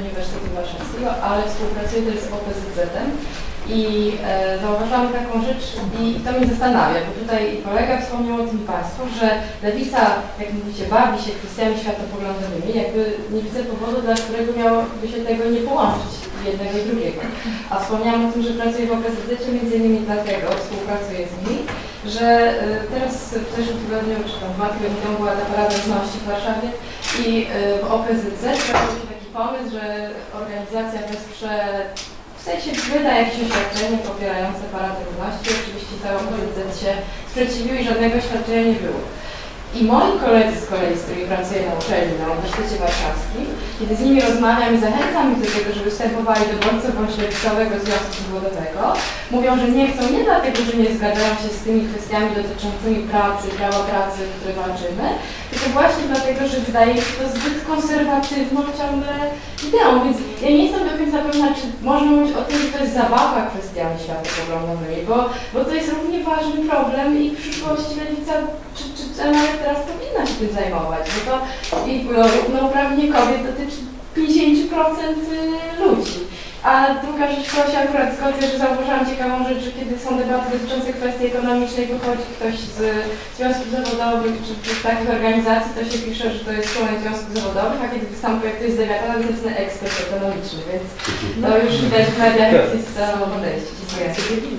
Uniwersytetu Warszawskiego, ale współpracuję też z OPZZ-em i e, zauważyłam taką rzecz i to mnie zastanawia, bo tutaj kolega wspomniał o tym Państwu, że lewica, jak mówicie, bawi się kwestiami światopoglądowymi, jakby nie widzę powodu, dla którego miałoby się tego nie połączyć jednego i drugiego. A wspomniałam o tym, że pracuję w OPZZ między innymi dlatego, współpracuję z nimi, że e, teraz w zeszłym tygodniu, czy tam dwa tygodnie temu była ta Parada w Warszawie i e, w OPZZ pomysł, że organizacja wesprze, w sensie wyda jakieś oświadczenie popierające Paradę Równości. Oczywiście cały OPZZ się sprzeciwił i żadnego oświadczenia nie było. I moi koledzy z kolei, z którymi pracuję na uczelni, na Uniwersytecie Warszawskim, kiedy z nimi rozmawiam i zachęcam ich do tego, żeby wstępowali do bodźca bądź lewicowego związku zawodowego, mówią, że nie chcą nie dlatego, że nie zgadzają się z tymi kwestiami dotyczącymi pracy, prawa pracy, które walczymy, tylko właśnie dlatego, że wydaje się to zbyt konserwatywną ciągle ideą, więc ja nie jestem do końca pewna, czy można mówić o tym, że to jest zabawa kwestiami światopoglądowymi, bo, bo to jest równie ważny problem i w przyszłości lewica, czy, czy, czy nawet teraz powinna się tym zajmować, bo to no, równouprawnienie kobiet dotyczy 50% ludzi. A druga rzecz, którą się akurat zgodzę, że zauważyłam ciekawą rzecz, że kiedy są debaty dotyczące kwestii ekonomicznej, wychodzi ktoś z związków zawodowych czy, czy z takich organizacji, to się pisze, że to jest członek związków zawodowych, a kiedy występuje ktoś z lewiata, to jest ekspert ekonomiczny, więc to już widać w mediach, jak jest to podejście. Dziękuję.